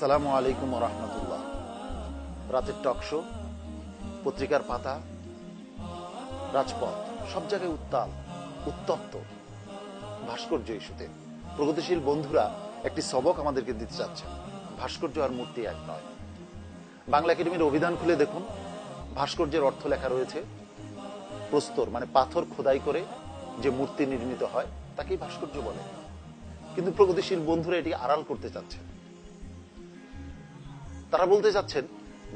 আসসালামু আলাইকুম রহমতুল্লাহ রাতের টক শো, পত্রিকার পাতা, রাজপথ, সব জায়গায় উত্তাল, উত্তপ্ত ভাস্কর্য ইস্যুতে। প্রগতিশীল বন্ধুরা একটি সবক আমাদেরকে দিতে চাচ্ছেন। ভাস্কর্য আর মূর্তি এক নয়। বাংলা একাডেমির অভিধান খুলে দেখুন। ভাস্কর্যের অর্থ লেখা রয়েছে, প্রস্তর মানে পাথর খোদাই করে যে মূর্তি নির্মিত হয়, তাকেই ভাস্কর্য বলে। কিন্তু প্রগতিশীল বন্ধুরা এটি আড়াল করতে চাচ্ছেন। তারা বলতে চাচ্ছেন,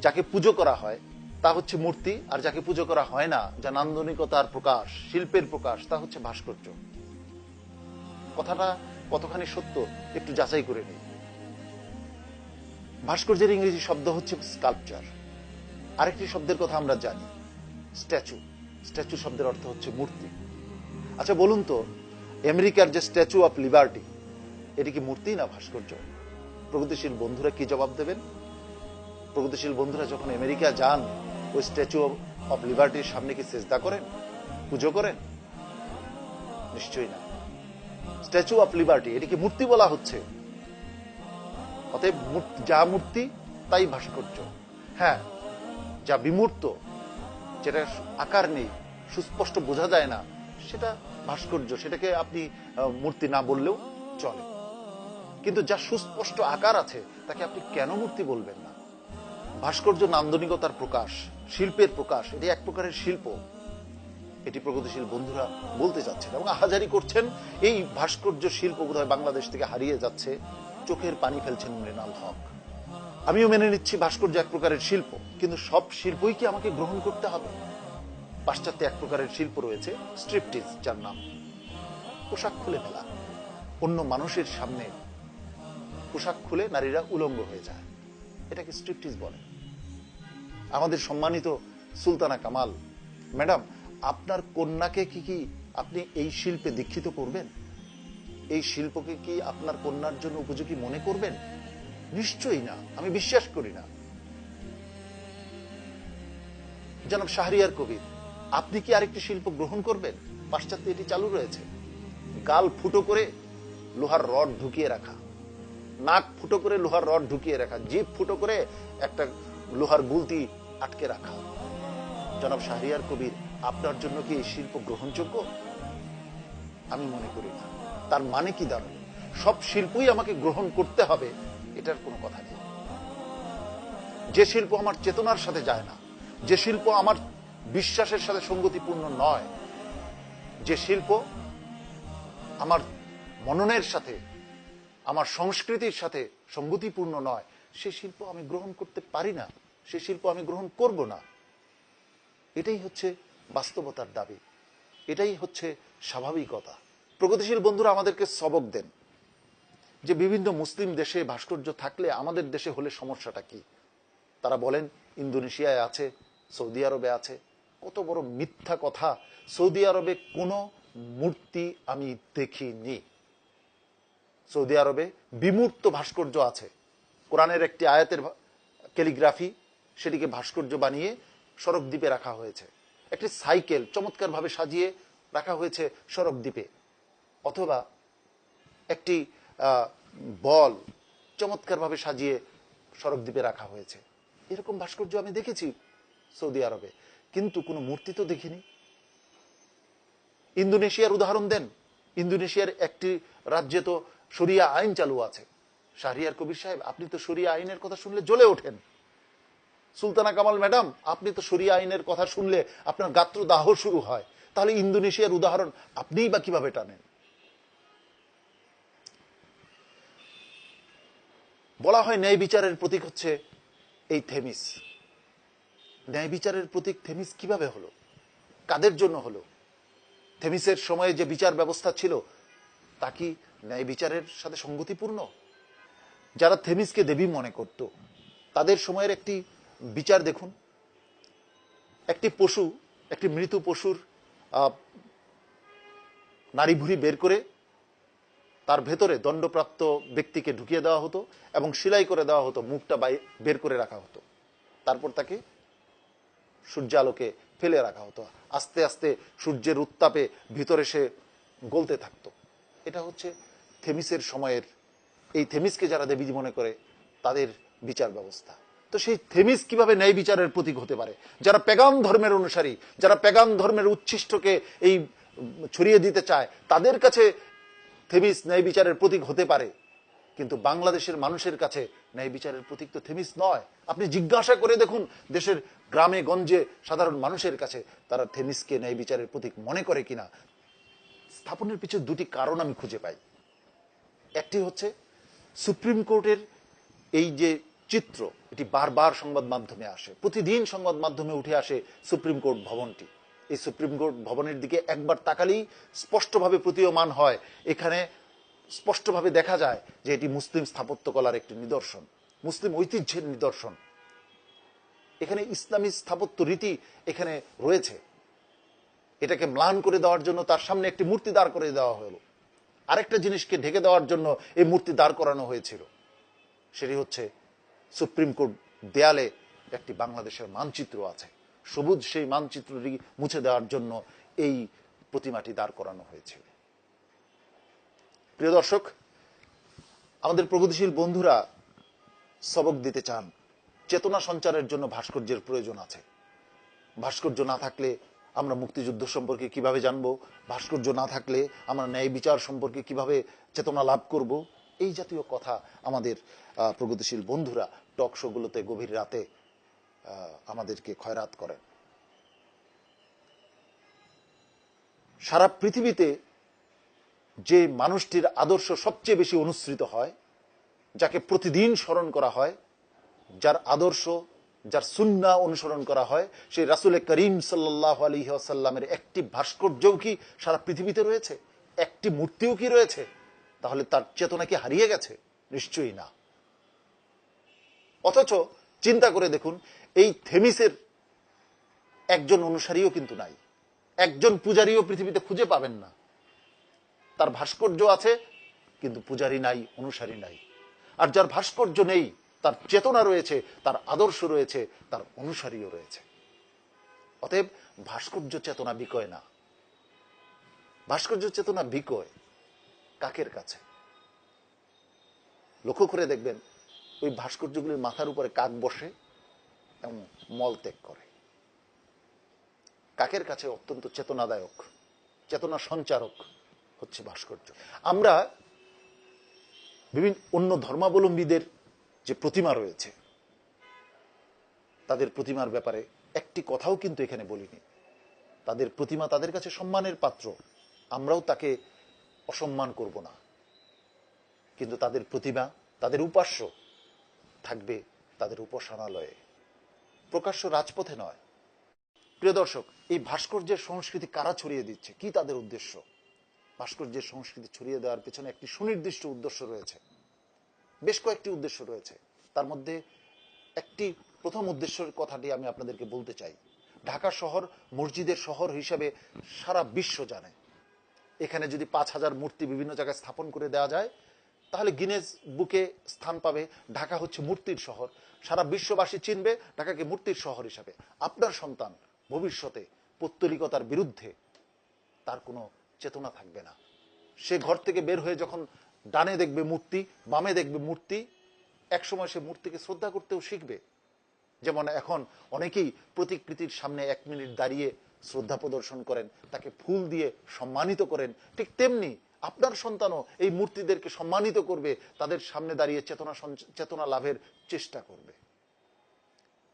যাকে পুজো করা হয়, তা হচ্ছে মূর্তি, আর যাকে পুজো করা হয় না, যা নান্দনিকতার প্রকাশ, শিল্পের প্রকাশ, তা হচ্ছে ভাস্কর্য। কথাটা কতখানি সত্য, একটু যাচাই করে নিই ভাস্কর্যের ইংরেজি শব্দ হচ্ছে স্কাল্পচার আরেকটি শব্দের কথা আমরা জানি স্ট্যাচু স্ট্যাচু শব্দের অর্থ হচ্ছে মূর্তি। আচ্ছা বলুন তো, আমেরিকার যে স্ট্যাচু অফ লিবার্টি এটি কি মূর্তি না ভাস্কর্য? প্রগতিশীল বন্ধুরা কি জবাব দেবেন? প্রগতিশীল বন্ধুরা যখন আমেরিকা যান, ওই স্ট্যাচু অফ লিবার্টির সামনে কি চেষ্টা করেন? পুজো করেন? নিশ্চয়ই না। স্ট্যাচু অফ লিবার্টি এটিকে মূর্তি বলা হচ্ছে? অতএব যা মূর্তি, তাই ভাস্কর্য। হ্যাঁ যা বিমূর্ত, যেটা আকার নেই, সুস্পষ্ট বোঝা যায় না, সেটা ভাস্কর্য, সেটাকে আপনি মূর্তি না বললেও চলে। কিন্তু যা সুস্পষ্ট আকার আছে, তাকে আপনি কেন মূর্তি বলবেন না? ভাস্কর্য নান্দনিকতার প্রকাশ, শিল্পের প্রকাশ, এটি এক প্রকারের শিল্প। এটি প্রগতিশীল বন্ধুরা বলতে চাচ্ছেন এবং আহাজারি করছেন, এই ভাস্কর্য শিল্প বোধহয় বাংলাদেশ থেকে হারিয়ে যাচ্ছে। চোখের পানি ফেলছেন মৃণাল হক। আমিও মেনে নিচ্ছি ভাস্কর্য এক প্রকারের শিল্প, কিন্তু সব শিল্পই কি আমাকে গ্রহণ করতে হবে? পাশ্চাত্যে এক প্রকারের শিল্প রয়েছে, স্ট্রিপটিজ, যার নাম পোশাক খুলে ফেলা। অন্য মানুষের সামনে পোশাক খুলে নারীরা উলঙ্গ হয়ে যায়। এটাকে স্ট্রিপটিজ বলে। আমাদের সম্মানিত সুলতানা কামাল, ম্যাডাম, আপনার কন্যাকে কি কি আপনি এই শিল্পে দীক্ষিত করবেন? এই শিল্পকে কি আপনার কন্যার জন্য উপযোগী মনে করবেন? নিশ্চয়ই না, আমি বিশ্বাস করি না। জনাব শাহরিয়ার কবির, আপনি কি আরেকটি শিল্প গ্রহণ করবেন? পাশ্চাত্যে এটি চালু রয়েছে। গাল ফুটো করে লোহার রড ঢুকিয়ে রাখা। নাক ফুটো করে লোহার রড ঢুকিয়ে রাখা, জিভ ফুটো করে একটা লোহার গুলতি আটকে রাখা। জনাব শাহরিয়ার কবির, আপনার জন্য কি এই শিল্প গ্রহণযোগ্য? আমি মনে করি না। তার মানে কি দাঁড়াল? সব শিল্পই আমাকে গ্রহণ করতে হবে, এটার কোনো কথা নেই। যে শিল্প আমার চেতনার সাথে যায় না, যে শিল্প আমার বিশ্বাসের সাথে সঙ্গতিপূর্ণ নয়, যে শিল্প আমার মননের সাথে আমার সংস্কৃতির সাথে সঙ্গতিপূর্ণ নয়। সে শিল্প আমি গ্রহণ করতে পারি না। সে শিল্প আমি গ্রহণ করব না। এটাই হচ্ছে বাস্তবতার দাবি। এটাই হচ্ছে স্বাভাবিকতা। প্রগতিশীল বন্ধুরা আমাদেরকে সবক দেন। যে বিভিন্ন মুসলিম দেশে ভাস্কর্য থাকলে আমাদের দেশে হলে সমস্যাটা কি? তারা বলেন, ইন্দোনেশিয়ায় আছে, সৌদি আরবে আছে। কত বড় মিথ্যা কথা। সৌদি আরবে কোনো মূর্তি আমি দেখিনি। সৌদি আরবে বিমূর্ত ভাস্কর্য আছে। কোরআনের একটি আয়াতের ক্যালিগ্রাফি সেটিকে ভাস্কর্য বানিয়ে সড়ক দ্বীপে রাখা হয়েছে। একটি সাইকেল চমৎকারভাবে সাজিয়ে রাখা হয়েছে সড়ক দ্বীপে অথবা একটি বল চমৎকারভাবে সাজিয়ে সড়ক দ্বীপে রাখা হয়েছে। এরকম ভাস্কর্য আমি দেখেছি সৌদি আরবে। কিন্তু কোনো মূর্তি তো দেখিনি। ইন্দোনেশিয়ার উদাহরণ দেন। ইন্দোনেশিয়ার একটি রাজ্যে তো শরিয়া আইন চালু আছে। শাহরিয়ার কবির সাহেব, আপনি তো শরিয়া আইনের কথা শুনলে জ্বলে ওঠেন। সুলতানা কামাল ম্যাডাম, আপনি তো শরিয়া আইনের কথা শুনলে আপনার গাত্র দাহ শুরু হয়। তাহলে ইন্দোনেশিয়ার উদাহরণ আপনিই বা কীভাবে টানেন? বলা হয় ন্যায় বিচারের প্রতীক হচ্ছে এই থেমিস। ন্যায় বিচারের প্রতীক থেমিস কীভাবে হলো? কাদের জন্য হলো? থেমিসের সময়ে যে বিচার ব্যবস্থা ছিল, তা কি ন্যায় বিচারের সাথে সঙ্গতিপূর্ণ? যারা থেমিসকে দেবী মনে করত, তাদের সময়ের একটি বিচার দেখুন। একটি পশু, একটি মৃত পশুর নাড়ি ভুড়ি বের করে তার ভেতরে দণ্ডপ্রাপ্ত ব্যক্তিকে ঢুকিয়ে দেওয়া হতো এবং সেলাই করে দেওয়া হতো, মুখটা বের করে রাখা হতো। তারপর তাকে সূর্যালোকে ফেলে রাখা হতো। আস্তে আস্তে সূর্যের উত্তাপে ভিতরে সে গলতে থাকতো। এটা হচ্ছে থেমিসের সময়ের, এই থেমিসকে যারা দেবী মনে করে, তাদের বিচার ব্যবস্থা। তো সেই থেমিস কীভাবে ন্যায় বিচারের প্রতীক হতে পারে? যারা পেগান ধর্মের অনুসারী, যারা পেগান ধর্মের উচ্ছিষ্টকে এই ছড়িয়ে দিতে চায়, তাদের কাছে থেমিস ন্যায় বিচারের প্রতীক হতে পারে। কিন্তু বাংলাদেশের মানুষের কাছে ন্যায় বিচারের প্রতীক তো থেমিস নয়। আপনি জিজ্ঞাসা করে দেখুন, দেশের গ্রামে, গঞ্জে সাধারণ মানুষের কাছে তারা থেমিসকে ন্যায় বিচারের প্রতীক মনে করে কিনা। স্থাপনের পিছনে দুটি কারণ আমি খুঁজে পাই। একটি হচ্ছে সুপ্রিম কোর্টের এই যে চিত্র, এটি বারবার সংবাদ মাধ্যমে আসে, প্রতিদিন সংবাদ মাধ্যমে উঠে আসে সুপ্রিম কোর্ট ভবনটি। এই সুপ্রিম কোর্ট ভবনের দিকে একবার তাকালেই স্পষ্টভাবে প্রতীয়মান হয়। এখানে স্পষ্টভাবে দেখা যায় যে এটি মুসলিম স্থাপত্যকলার একটি নিদর্শন, মুসলিম ঐতিহ্যের নিদর্শন। এখানে ইসলামী স্থাপত্য রীতি এখানে রয়েছে। এটাকে ম্লান করে দেওয়ার জন্য তার সামনে একটি মূর্তি দাঁড় করে দেওয়া হলো। আরেকটা জিনিসকে ঢেকে দেওয়ার জন্য এই মূর্তি দাঁড় করানো হয়েছিল। সেটি হচ্ছে সুপ্রিম কোর্ট দেয়ালে একটি বাংলাদেশের মানচিত্র আছে। সবুজ সেই মানচিত্রটি মুছে দেওয়ার জন্য এই প্রতিমাটি দাঁড় করানো হয়েছিল। প্রিয় দর্শক, আমাদের প্রগতিশীল বন্ধুরা সবক দিতে চান। চেতনা সঞ্চারের জন্য ভাস্কর্যের প্রয়োজন আছে। ভাস্কর্য না থাকলে আমরা মুক্তিযুদ্ধ সম্পর্কে কীভাবে জানব? ভাস্কর্য না থাকলে আমরা ন্যায় বিচার সম্পর্কে কীভাবে চেতনা লাভ করব? এই জাতীয় কথা আমাদের প্রগতিশীল বন্ধুরা টক শোগুলোতে গভীর রাতে আমাদেরকে খয়রাত করেন। সারা পৃথিবীতে যে মানুষটির আদর্শ সবচেয়ে বেশি অনুসৃত হয়, যাকে প্রতিদিন স্মরণ করা হয়, যার আদর্শ যার সুন্না অনুসরণ করা হয়, সেই রাসুল করিম সাল্লাহ আলী আসাল্লামের একটি ভাস্কর্যও কি সারা পৃথিবীতে রয়েছে? একটি মূর্তিও কি রয়েছে? তাহলে তার চেতনা কি হারিয়ে গেছে? নিশ্চয়ই না। অথচ চিন্তা করে দেখুন, এই থেমিসের একজন অনুসারীও কিন্তু নাই। একজন পূজারীও পৃথিবীতে খুঁজে পাবেন না। তার ভাস্কর্য আছে, কিন্তু পূজারী নাই, অনুসারী নাই। আর যার ভাস্কর্য নেই তার চেতনা রয়েছে, তার আদর্শ রয়েছে, তার অনুসারীও রয়েছে। অতএব ভাস্কর্য চেতনা বিকয় না। ভাস্কর্য চেতনা বিকয় কাকের কাছে? লক্ষ্য করে দেখবেন, ওই ভাস্কর্যগুলির মাথার উপরে কাক বসে এবং মলত্যাগ করে। কাকের কাছে অত্যন্ত চেতনাদায়ক, চেতনা সঞ্চারক হচ্ছে ভাস্কর্য। আমরা বিভিন্ন অন্য ধর্মাবলম্বীদের যে প্রতিমা রয়েছে, তাদের প্রতিমার ব্যাপারে একটি কথাও কিন্তু এখানে বলিনি। তাদের প্রতিমা তাদের কাছে সম্মানের পাত্র, আমরাও তাকে অসম্মান করব না। কিন্তু তাদের প্রতিমা, তাদের উপাস্য থাকবে তাদের উপাসনালয়ে। প্রকাশ্য রাজপথে নয়। প্রিয় দর্শক, এই ভাস্কর্যের সংস্কৃতি কারা ছড়িয়ে দিচ্ছে? কি তাদের উদ্দেশ্য? ভাস্কর্যের সংস্কৃতি ছড়িয়ে দেওয়ার পেছনে একটি সুনির্দিষ্ট উদ্দেশ্য রয়েছে। বেশ কয়েকটি উদ্দেশ্য রয়েছে। তার মধ্যে একটি প্রথম উদ্দেশ্যের কথাটি আমি আপনাদেরকে বলতে চাই। ঢাকা শহর মসজিদের শহর হিসেবে সারা বিশ্ব জানে। এখানে যদি পাঁচ হাজার মূর্তি বিভিন্ন জায়গায় স্থাপন করে দেওয়া যায়, তাহলে গিনেজ বুকে স্থান পাবে ঢাকা হচ্ছে মূর্তির শহর। সারা বিশ্ববাসী চিনবে ঢাকাকে মূর্তির শহর হিসাবে। আপনার সন্তান ভবিষ্যতে পত্তলিকতার বিরুদ্ধে তার কোনো চেতনা থাকবে না। সে ঘর থেকে বের হয়ে যখন ডানে দেখবে মূর্তি, বামে দেখবে মূর্তি। একসময় সে মূর্তিকে শ্রদ্ধা করতেও শিখবে। যেমন এখন অনেকেই প্রতিকৃতির সামনে এক মিনিট দাঁড়িয়ে শ্রদ্ধা প্রদর্শন করেন, তাকে ফুল দিয়ে সম্মানিত করেন। ঠিক তেমনি আপনার সন্তানও এই মূর্তিদেরকে সম্মানিত করবে, তাদের সামনে দাঁড়িয়ে চেতনা চেতনা লাভের চেষ্টা করবে।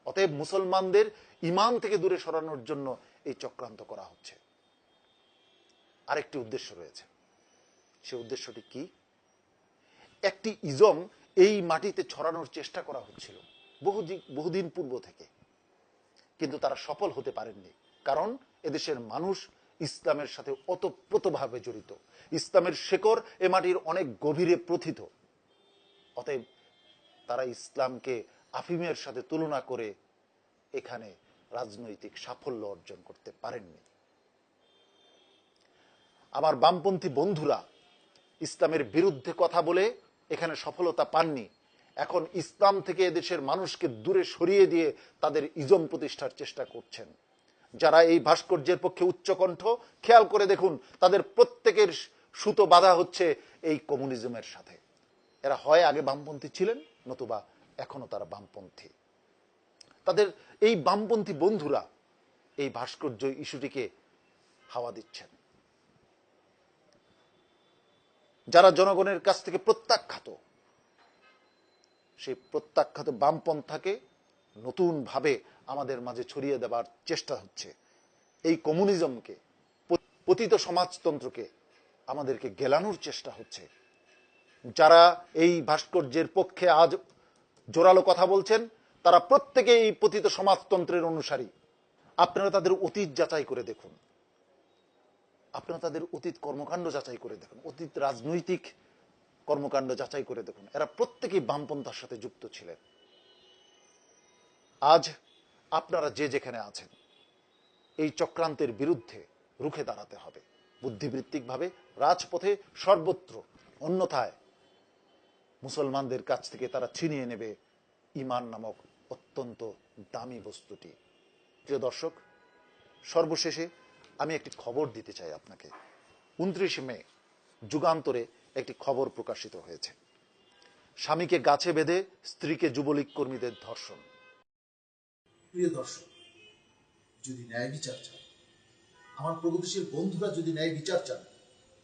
অতএব মুসলমানদের ইমান থেকে দূরে সরানোর জন্য এই চক্রান্ত করা হচ্ছে। আরেকটি উদ্দেশ্য রয়েছে। সে উদ্দেশ্যটি কি? একটি ইজম এই মাটিতে ছড়ানোর চেষ্টা করা হচ্ছিল বহু বহুদিন পূর্ব থেকে। কিন্তু তারা সফল হতে পারেননি, কারণ এদেশের মানুষ ইসলামের সাথে ওতপ্রোতভাবে জড়িত। ইসলামের শেকড় এ মাটির অনেক গভীরে প্রথিত। অতএব তারা ইসলামকে আফিমের সাথে তুলনা করে এখানে রাজনৈতিক সাফল্য অর্জন করতে পারেননি। আমার বামপন্থী বন্ধুরা, ইসলামের বিরুদ্ধে কথা বলে এখানে সফলতা পাননি। এখন ইসলাম থেকে এদেশের মানুষকে দূরে সরিয়ে দিয়ে তাদের ইজম প্রতিষ্ঠার চেষ্টা করছেন। যারা এই ভাস্কর্যের পক্ষে উচ্চকণ্ঠ, খেয়াল করে দেখুন, তাদের প্রত্যেকের সুতো বাধা হচ্ছে এই কমিউনিজমের সাথে। এরা হয় আগে বামপন্থী ছিলেন, নতুবা এখনও তারা বামপন্থী। তাদের এই বামপন্থী বন্ধুরা এই ভাস্কর্য ইস্যুটিকে হাওয়া দিচ্ছেন। যারা জনগণের কাছ থেকে প্রত্যাখ্যাত, সেই প্রত্যাখ্যাত বামপন্থাকে নতুন ভাবে আমাদের মাঝে ছড়িয়ে দেবার চেষ্টা হচ্ছে। এই কমিউনিজমকে, পতিত সমাজতন্ত্রকে আমাদেরকে গেলানোর চেষ্টা হচ্ছে। যারা এই ভাস্কর্যের পক্ষে আজ জোরালো কথা বলছেন, তারা প্রত্যেকে এই পতিত সমাজতন্ত্রের অনুসারী। আপনারা তাদের অতীত যাচাই করে দেখুন। আপনারা তাদের অতীত কর্মকাণ্ড যাচাই করে দেখুন। অতীত রাজনৈতিক কর্মকাণ্ড যাচাই করে দেখুন। এরা প্রত্যেকেই বামপন্থার সাথে যুক্ত ছিলেন। আজ আপনারা যে যেখানে আছেন, এই চক্রান্তের বিরুদ্ধে রুখে দাঁড়াতে হবে। বুদ্ধিবৃত্তিকভাবে, রাজপথে সর্বত্র, অন্যথায় মুসলমানদের কাছ থেকে তারা ছিনিয়ে নেবে ইমান নামক অত্যন্ত দামি বস্তুটি। প্রিয় দর্শক, সর্বশেষে আমি একটি খবর দিতে চাই আপনাকে। উনত্রিশে মে যুগান্তরে একটি খবর প্রকাশিত হয়েছে। স্বামীকে গাছে বেঁধে স্ত্রীকে যুবলীগ কর্মীদের ধর্ষণ। প্রিয় দর্শক, যদি ন্যায় বিচার চান, আমার প্রগতিশীল বন্ধুরা যদি ন্যায় বিচার চান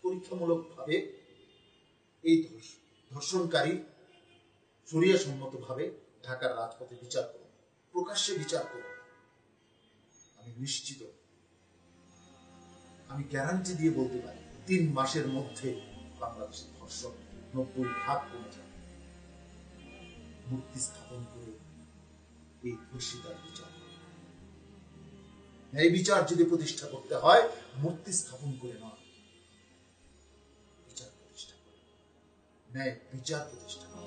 পরীক্ষামূলক ভাবে এই ধর্ষণকারী সরিয়া সম্মত ভাবে ঢাকার রাজপথে বিচার করুন, প্রকাশ্যে বিচার করুন। আমি নিশ্চিত আমি গ্যারান্টি দিয়ে বলতে পারি, তিন মাসের মধ্যে বাংলাদেশের ধর্ষণ নব্বই ভাগ কমে যাবে। মুক্তি স্থাপন করে এই ধর্ষিতার বিচার এই বিচার যদি প্রতিষ্ঠা করতে হয় মূর্তি স্থাপন করে নয়, বিচার প্রতিষ্ঠা করে। ন্যায় বিচার প্রতিষ্ঠা করে।